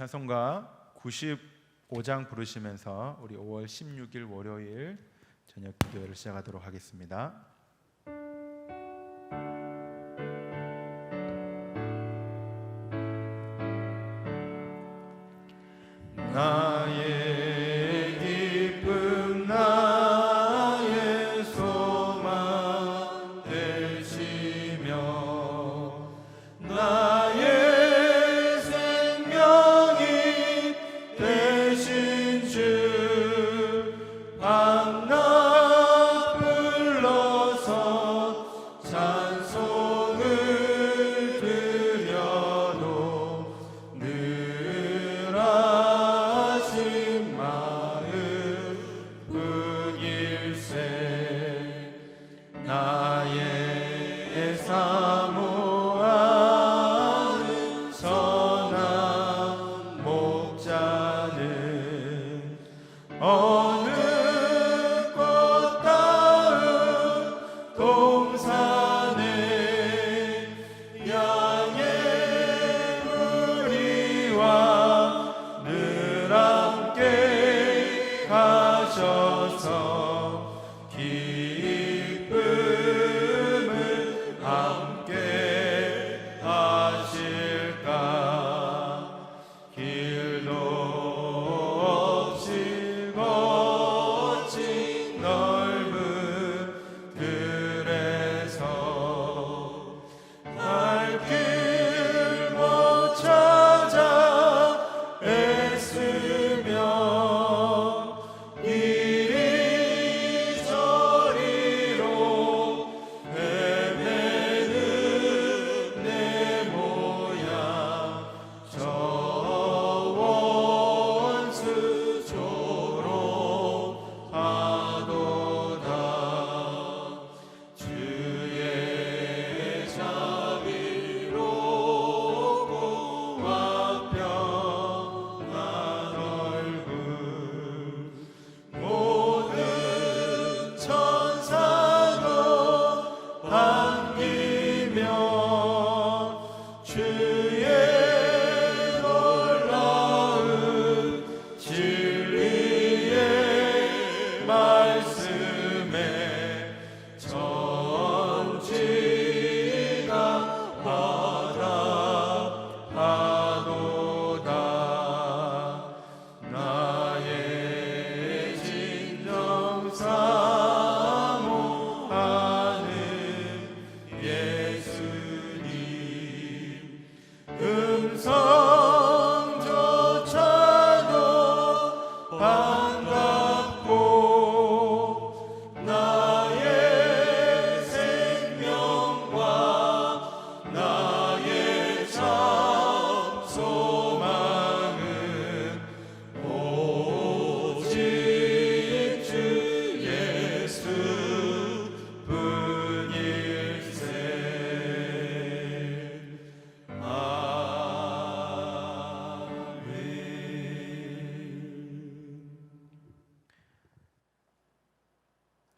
찬송가 95장 부르시면서 우리 5월 16일 월요일 저녁 기도회를 시작하도록 하겠습니다. 나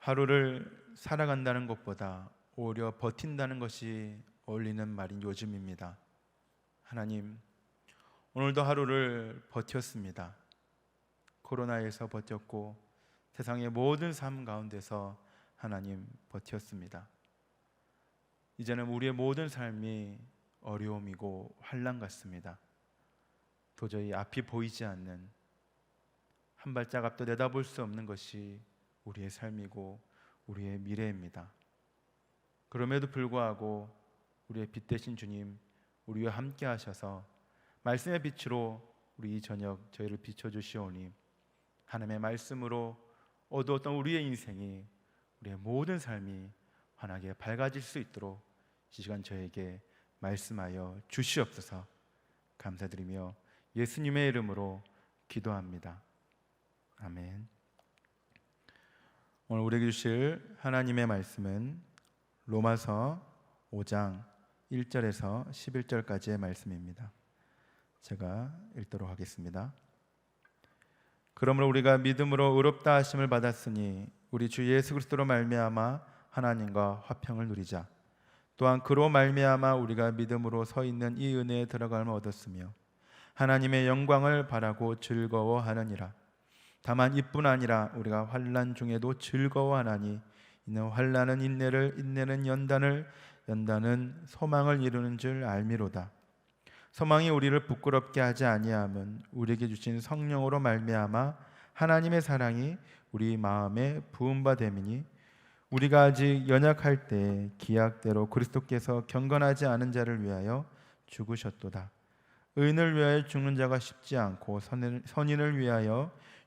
하루를 살아간다는 것보다 오히려 버틴다는 것이 어울리는 말인 요즘입니다. 하나님, 오늘도 하루를 버텼습니다. 코로나에서 버텼고 세상의 모든 삶 가운데서 하나님 버텼습니다. 이제는 우리의 모든 삶이 어려움이고 환란 같습니다. 도저히 앞이 보이지 않는 한 발짝 앞도 내다볼 수 없는 것이 우리의 삶이고 우리의 미래입니다. 그럼에도 불구하고 우리의 빛 대신 주님 우리와 함께 하셔서 말씀의 빛으로 우리 이 저녁 저희를 비춰 주시오니 하나님의 말씀으로 어두웠던 우리의 인생이 우리의 모든 삶이 환하게 밝아질 수 있도록 이 시간 저에게 말씀하여 주시옵소서 감사드리며 예수님의 이름으로 기도합니다. 아멘. 오늘 우리에게 주실 하나님의 말씀은 로마서 5장 1절에서 11절까지의 말씀입니다. 제가 읽도록 하겠습니다. 그러므로 우리가 믿음으로 의롭다 하심을 받았으니 우리 주 예수 그리스도로 말미암아 하나님과 화평을 누리자. 또한 그로 말미암아 우리가 믿음으로 서 있는 이 은혜에 들어감을 얻었으며 하나님의 영광을 바라고 즐거워하느니라. 다만 이뿐 아니라 우리가 환난 중에도 즐거워하나니 이는 환난은 인내를 인내는 연단을 연단은 소망을 이루는 줄 알미로다. 소망이 우리를 부끄럽게 하지 아니함은 우리에게 주신 성령으로 말미암아 하나님의 사랑이 우리 마음에 부은 바 됨이니 우리가 아직 연약할 때 기약대로 그리스도께서 경건하지 않은 자를 위하여 죽으셨도다. 의인을 위하여 죽는 자가 쉽지 않고 선인을 위하여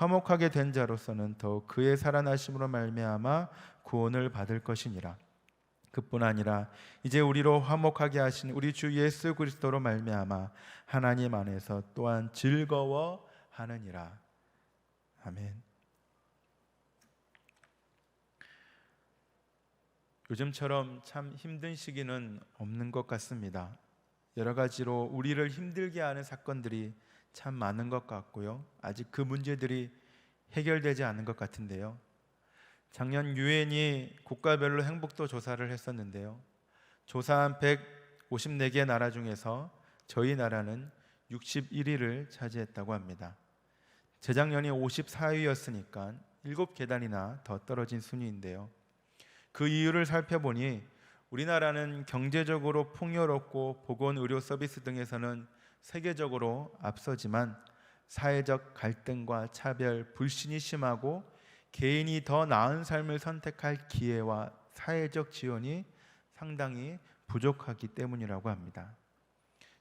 화목하게 된 자로서는 더욱 그의 살아나심으로 말미암아 구원을 받을 것이니라. 그뿐 아니라 이제 우리로 화목하게 하신 우리 주 예수 그리스도로 말미암아 하나님 안에서 또한 즐거워하느니라. 아멘. 요즘처럼 참 힘든 시기는 없는 것 같습니다. 여러 가지로 우리를 힘들게 하는 사건들이 참 많은 것 같고요. 아직 그 문제들이 해결되지 않은 것 같은데요. 작년 유엔이 국가별로 행복도 조사를 했었는데요. 조사한 154개 나라 중에서 저희 나라는 61위를 차지했다고 합니다. 재작년이 54위였으니까 7계단이나 더 떨어진 순위인데요. 그 이유를 살펴보니 우리나라는 경제적으로 풍요롭고 보건 의료 서비스 등에서는 세계적으로 앞서지만 사회적 갈등과 차별, 불신이 심하고 개인이 더 나은 삶을 선택할 기회와 사회적 지원이 상당히 부족하기 때문이라고 합니다.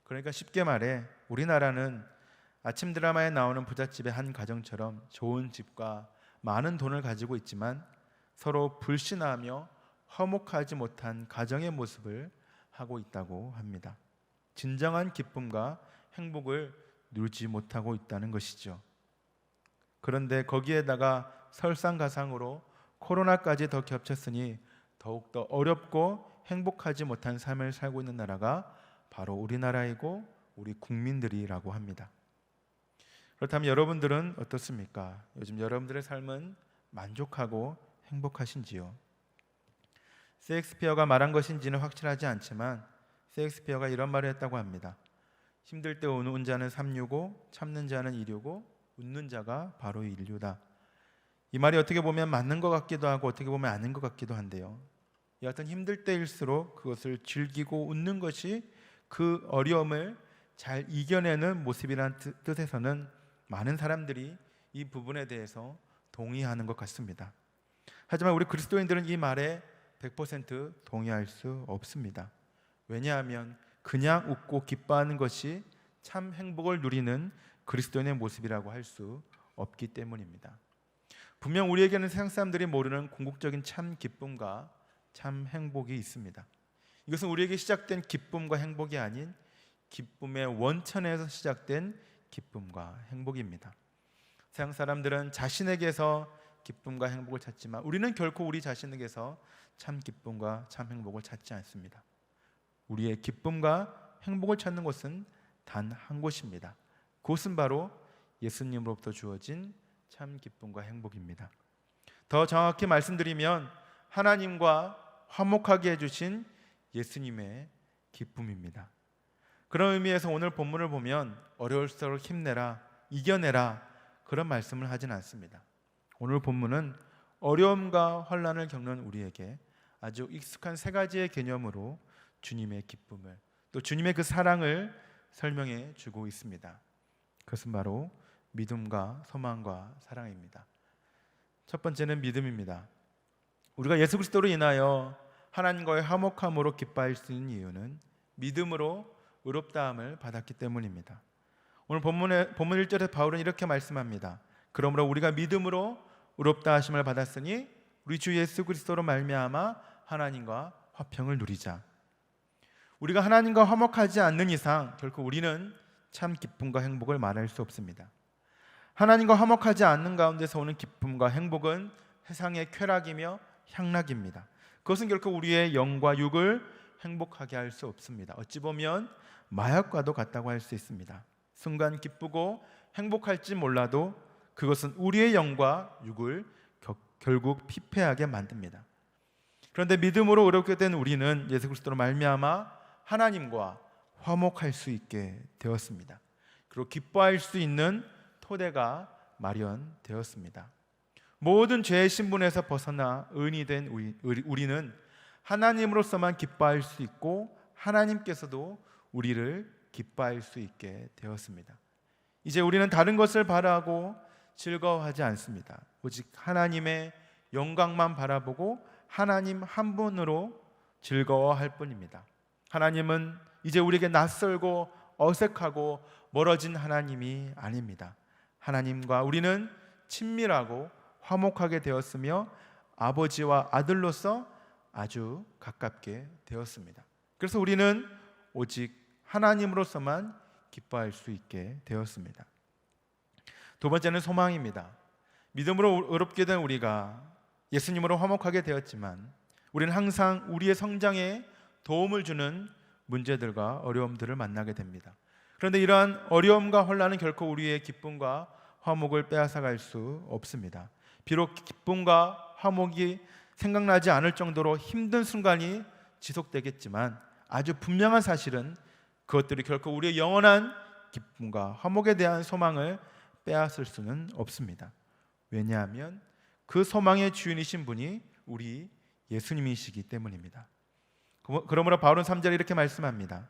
그러니까 쉽게 말해 우리나라는 아침 드라마에 나오는 부잣집의 한 가정처럼 좋은 집과 많은 돈을 가지고 있지만 서로 불신하며 화목하지 못한 가정의 모습을 하고 있다고 합니다. 진정한 기쁨과 행복을 누리지 못하고 있다는 것이죠. 그런데 거기에다가 설상가상으로 코로나까지 더 겹쳤으니 더욱더 어렵고 행복하지 못한 삶을 살고 있는 나라가 바로 우리나라이고 우리 국민들이라고 합니다. 그렇다면 여러분들은 어떻습니까? 요즘 여러분들의 삶은 만족하고 행복하신지요? 셰익스피어가 말한 것인지는 확실하지 않지만 셰익스피어가 이런 말을 했다고 합니다. 힘들 때 우는 자는 삼류고 참는 자는 이류고 웃는 자가 바로 인류다. 이 말이 어떻게 보면 맞는 것 같기도 하고 어떻게 보면 아닌 것 같기도 한데요. 여하튼 힘들 때일수록 그것을 즐기고 웃는 것이 그 어려움을 잘 이겨내는 모습이란 뜻에서는 많은 사람들이 이 부분에 대해서 동의하는 것 같습니다. 하지만 우리 그리스도인들은 이 말에 100% 동의할 수 없습니다. 왜냐하면 그냥 웃고 기뻐하는 것이 참 행복을 누리는 그리스도인의 모습이라고 할 수 없기 때문입니다. 분명 우리에게는 세상 사람들이 모르는 궁극적인 참 기쁨과 참 행복이 있습니다. 이것은 우리에게 시작된 기쁨과 행복이 아닌 기쁨의 원천에서 시작된 기쁨과 행복입니다. 세상 사람들은 자신에게서 기쁨과 행복을 찾지만 우리는 결코 우리 자신에게서 참 기쁨과 참 행복을 찾지 않습니다. 우리의 기쁨과 행복을 찾는 곳은 단 한 곳입니다. 그것은 바로 예수님으로부터 주어진 참 기쁨과 행복입니다. 더 정확히 말씀드리면 하나님과 화목하게 해주신 예수님의 기쁨입니다. 그런 의미에서 오늘 본문을 보면 어려울수록 힘내라, 이겨내라 그런 말씀을 하진 않습니다. 오늘 본문은 어려움과 환란을 겪는 우리에게 아주 익숙한 세 가지의 개념으로 주님의 기쁨을 또 주님의 그 사랑을 설명해 주고 있습니다. 그것은 바로 믿음과 소망과 사랑입니다. 첫 번째는 믿음입니다. 우리가 예수 그리스도로 인하여 하나님과의 화목함으로 기뻐할 수 있는 이유는 믿음으로 의롭다함을 받았기 때문입니다. 오늘 본문의 본문 1절에 바울은 이렇게 말씀합니다. 그러므로 우리가 믿음으로 의롭다 하심을 받았으니 우리 주 예수 그리스도로 말미암아 하나님과 화평을 누리자. 우리가 하나님과 화목하지 않는 이상 결코 우리는 참 기쁨과 행복을 말할 수 없습니다. 하나님과 화목하지 않는 가운데서 오는 기쁨과 행복은 세상의 쾌락이며 향락입니다. 그것은 결코 우리의 영과 육을 행복하게 할 수 없습니다. 어찌 보면 마약과도 같다고 할 수 있습니다. 순간 기쁘고 행복할지 몰라도 그것은 우리의 영과 육을 겨- 결국 피폐하게 만듭니다. 그런데 믿음으로 어렵게 된 우리는 예수 그리스도로 말미암아 하나님과 화목할 수 있게 되었습니다. 그리고 기뻐할 수 있는 토대가 마련되었습니다. 모든 죄의 신분에서 벗어나 의인이 된 우리- 우리- 우리는 하나님으로서만 기뻐할 수 있고 하나님께서도 우리를 기뻐할 수 있게 되었습니다. 이제 우리는 다른 것을 바라고 즐거워하지 않습니다. 오직 하나님의 영광만 바라보고 하나님 한 분으로 즐거워할 뿐입니다. 하나님은 이제 우리에게 낯설고 어색하고 멀어진 하나님이 아닙니다. 하나님과 우리는 친밀하고 화목하게 되었으며 아버지와 아들로서 아주 가깝게 되었습니다. 그래서 우리는 오직 하나님으로서만 기뻐할 수 있게 되었습니다. 두 번째는 소망입니다. 믿음으로 어렵게 된 우리가 예수님으로 화목하게 되었지만 우리는 항상 우리의 성장에 도움을 주는 문제들과 어려움들을 만나게 됩니다. 그런데 이러한 어려움과 혼란은 결코 우리의 기쁨과 화목을 빼앗아갈 수 없습니다. 비록 기쁨과 화목이 생각나지 않을 정도로 힘든 순간이 지속되겠지만 아주 분명한 사실은 그것들이 결코 우리의 영원한 기쁨과 화목에 대한 소망을 빼앗을 수는 없습니다. 왜냐하면 그 소망의 주인이신 분이 우리 예수님이시기 때문입니다. 그러- 그러므로 바울은 3절에 이렇게 말씀합니다.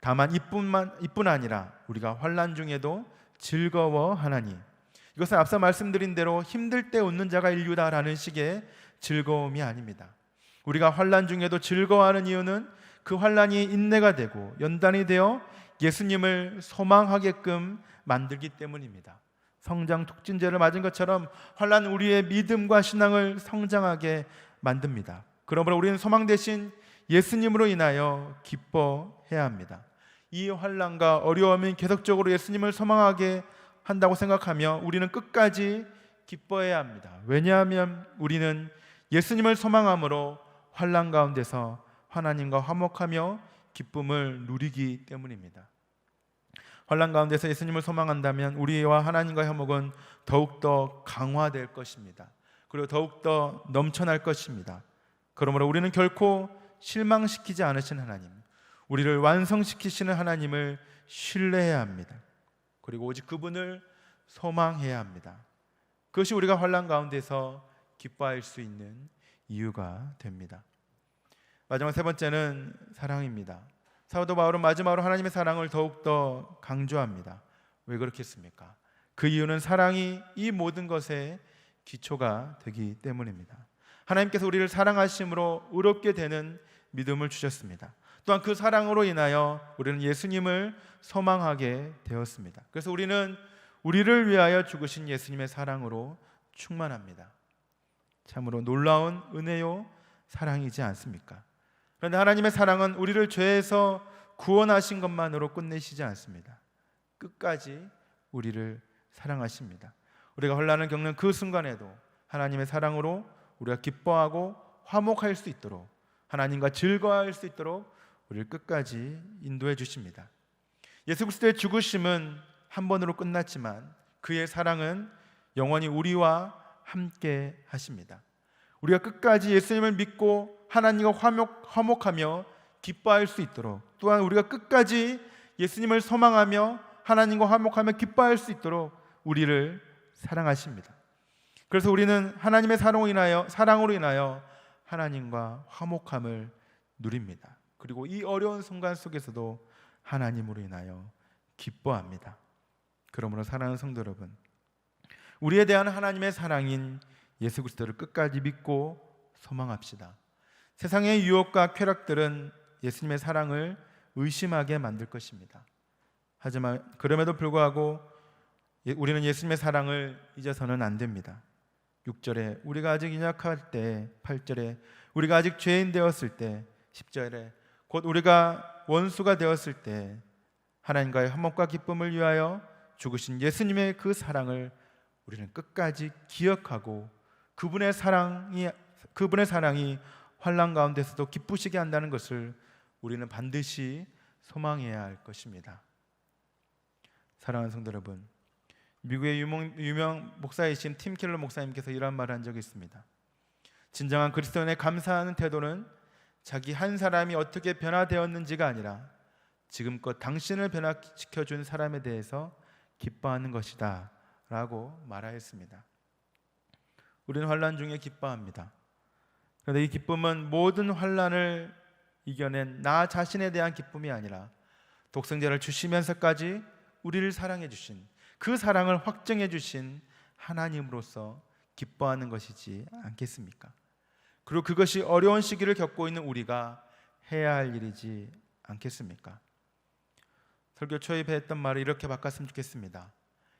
다만 이뿐만 이뿐 아니라 우리가 환난 중에도 즐거워하나니 이것은 앞서 말씀드린 대로 힘들 때 웃는 자가 인류다라는 식의 즐거움이 아닙니다. 우리가 환난 중에도 즐거워하는 이유는 그 환난이 인내가 되고 연단이 되어 예수님을 소망하게끔 만들기 때문입니다. 성장 촉진제를 맞은 것처럼 환란 우리의 믿음과 신앙을 성장하게 만듭니다. 그러므로 우리는 소망 대신 예수님으로 인하여 기뻐해야 합니다. 이 환란과 어려움이 계속적으로 예수님을 소망하게 한다고 생각하며 우리는 끝까지 기뻐해야 합니다. 왜냐하면 우리는 예수님을 소망함으로 환란 가운데서 하나님과 화목하며 기쁨을 누리기 때문입니다. 환란 가운데서 예수님을 소망한다면 우리와 하나님과의 화목은 더욱더 강화될 것입니다. 그리고 더욱더 넘쳐날 것입니다. 그러므로 우리는 결코 실망시키지 않으신 하나님, 우리를 완성시키시는 하나님을 신뢰해야 합니다. 그리고 오직 그분을 소망해야 합니다. 그것이 우리가 환란 가운데서 기뻐할 수 있는 이유가 됩니다. 마지막 세 번째는 사랑입니다. 사도 바울은 마지막으로 하나님의 사랑을 더욱 더 강조합니다. 왜 그렇겠습니까? 그 이유는 사랑이 이 모든 것의 기초가 되기 때문입니다. 하나님께서 우리를 사랑하심으로 의롭게 되는 믿음을 주셨습니다. 또한 그 사랑으로 인하여 우리는 예수님을 소망하게 되었습니다. 그래서 우리는 우리를 위하여 죽으신 예수님의 사랑으로 충만합니다. 참으로 놀라운 은혜요 사랑이지 않습니까? 그런데 하나님의 사랑은 우리를 죄에서 구원하신 것만으로 끝내시지 않습니다. 끝까지 우리를 사랑하십니다. 우리가 혼란을 겪는 그 순간에도 하나님의 사랑으로 우리가 기뻐하고 화목할 수 있도록 하나님과 즐거워할 수 있도록 우리를 끝까지 인도해 주십니다. 예수 그리스도의 죽으심은 한 번으로 끝났지만 그의 사랑은 영원히 우리와 함께 하십니다. 우리가 끝까지 예수님을 믿고 하나님과 화목, 화목하며 기뻐할 수 있도록 또한 우리가 끝까지 예수님을 소망하며 하나님과 화목하며 기뻐할 수 있도록 우리를 사랑하십니다. 그래서 우리는 하나님의 사랑으로 인하여 사랑으로 인하여 하나님과 화목함을 누립니다. 그리고 이 어려운 순간 속에서도 하나님으로 인하여 기뻐합니다. 그러므로 사랑하는 성도 여러분, 우리에 대한 하나님의 사랑인 예수 그리스도를 끝까지 믿고 소망합시다. 세상의 유혹과 쾌락들은 예수님의 사랑을 의심하게 만들 것입니다. 하지만 그럼에도 불구하고 예- 우리는 예수님의 사랑을 잊어서는 안 됩니다. 6절에 우리가 아직 인약할 때, 8절에 우리가 아직 죄인 되었을 때, 10절에 곧 우리가 원수가 되었을 때 하나님과의 화목과 기쁨을 위하여 죽으신 예수님의 그 사랑을 우리는 끝까지 기억하고 그분의 사랑이 그분의 사랑이 환란 가운데서도 기쁘시게 한다는 것을 우리는 반드시 소망해야 할 것입니다. 사랑하는 성도 여러분, 미국의 유명, 유명 목사이신 팀 켈러 목사님께서 이런 말을 한 적이 있습니다. 진정한 그리스도인의 감사하는 태도는 자기 한 사람이 어떻게 변화되었는지가 아니라 지금껏 당신을 변화시켜 준 사람에 대해서 기뻐하는 것이다라고 말하였습니다. 우리는 환란 중에 기뻐합니다. 그런데 이 기쁨은 모든 환란을 이겨낸 나 자신에 대한 기쁨이 아니라 독생자를 주시면서까지 우리를 사랑해 주신 그 사랑을 확정해 주신 하나님으로서 기뻐하는 것이지 않겠습니까? 그리고 그것이 어려운 시기를 겪고 있는 우리가 해야 할 일이지 않겠습니까? 설교 초입에 했던 말을 이렇게 바꿨으면 좋겠습니다.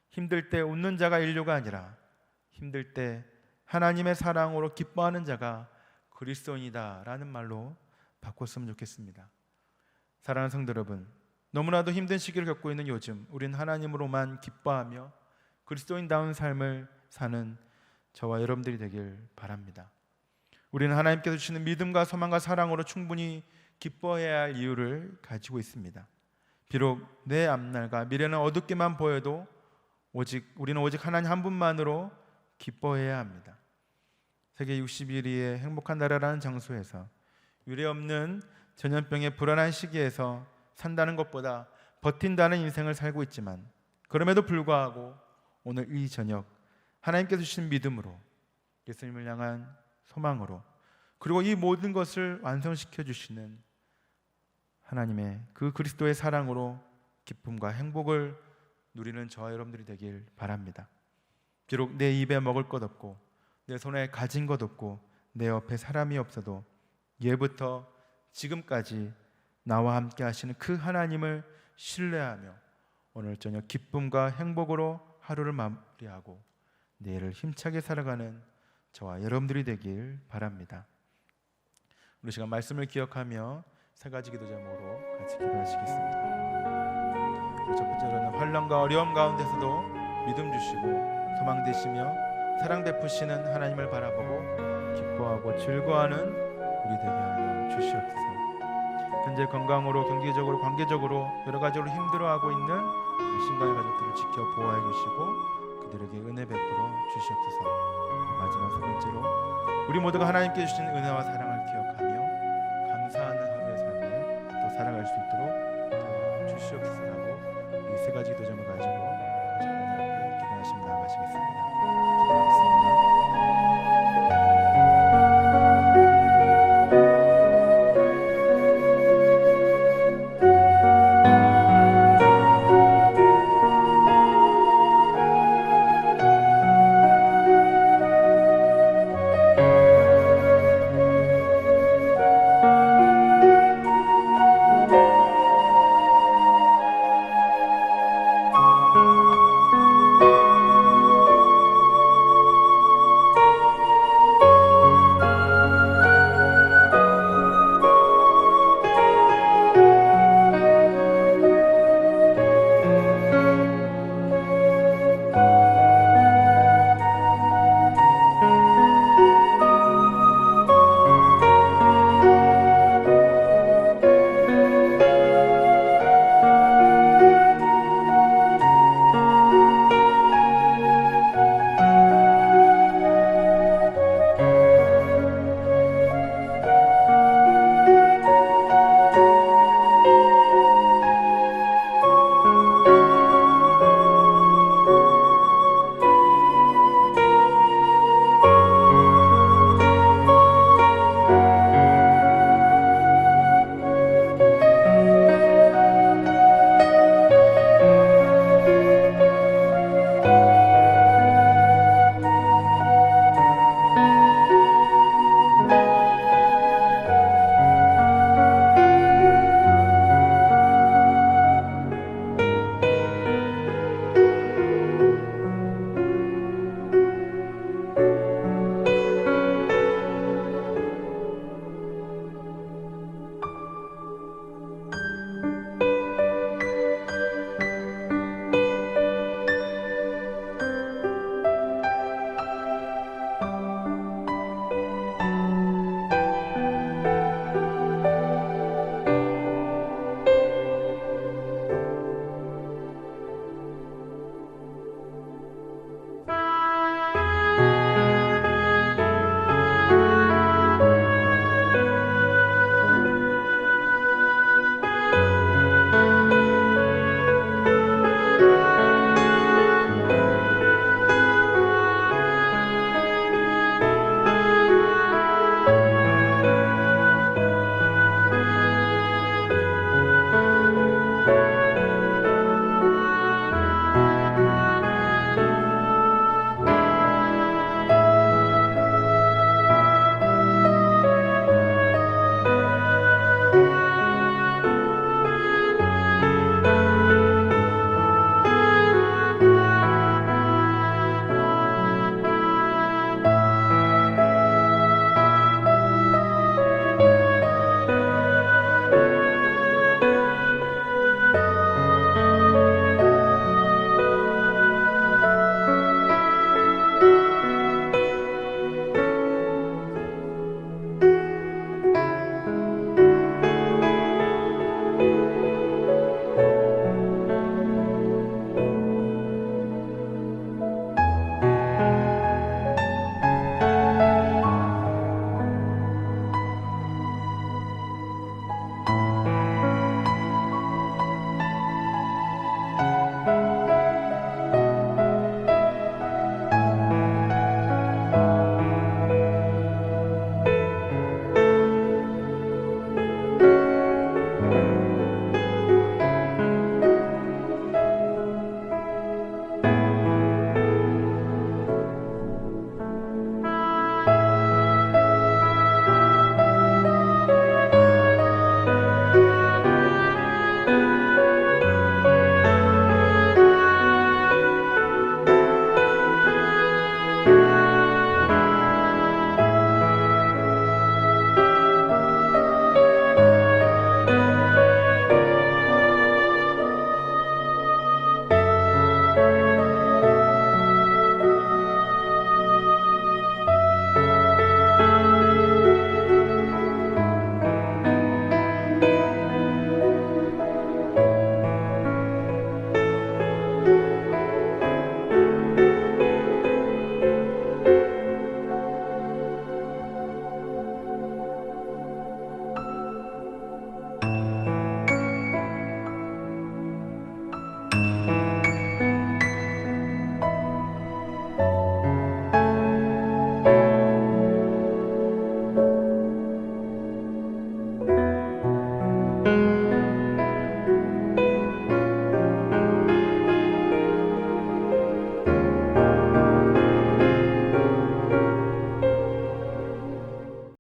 힘들 때 웃는 자가 인류가 아니라 힘들 때 하나님의 사랑으로 기뻐하는 자가 그리스도인이다라는 말로 바꿨으면 좋겠습니다. 사랑하는 성도 여러분, 너무나도 힘든 시기를 겪고 있는 요즘 우린 하나님으로만 기뻐하며 그리스도인다운 삶을 사는 저와 여러분들이 되길 바랍니다. 우리는 하나님께서 주시는 믿음과 소망과 사랑으로 충분히 기뻐해야 할 이유를 가지고 있습니다. 비록 내 앞날과 미래는 어둡게만 보여도 오직 우리는 오직 하나님 한 분만으로 기뻐해야 합니다. 세계 61위의 행복한 나라라는 장소에서 유례 없는 전염병의 불안한 시기에서 산다는 것보다 버틴다는 인생을 살고 있지만 그럼에도 불구하고 오늘 이 저녁 하나님께서 주신 믿음으로 예수님을 향한 소망으로 그리고 이 모든 것을 완성시켜 주시는 하나님의 그 그리스도의 사랑으로 기쁨과 행복을 누리는 저와 여러분들이 되길 바랍니다. 비록 내 입에 먹을 것 없고 내 손에 가진 것 없고 내 옆에 사람이 없어도 예부터 지금까지 나와 함께 하시는 그 하나님을 신뢰하며 오늘 저녁 기쁨과 행복으로 하루를 마무리하고 내일을 힘차게 살아가는 저와 여러분들이 되길 바랍니다. 우리 시간 말씀을 기억하며 세 가지 기도 제목으로 같이 기도하시겠습니다. 첫 번째로는 환란과 어려움 가운데서도 믿음 주시고 소망 되시며 사랑 베푸시는 하나님을 바라보고 기뻐하고 즐거워하는 우리 되게 하여 주시옵소서. 현재 건강으로 경제적으로 관계적으로 여러 가지로 힘들어하고 있는 신강의 가족들을 지켜 보호해 주시고 그들에게 은혜 베풀어 주시옵소서. 마지막 세 번째로 우리 모두가 하나님께 주신 은혜와 사랑을 기억하며 감사하는 하루의 삶을 또 살아갈 수 있도록 도와주시옵소서라고 이 세 가지 도점을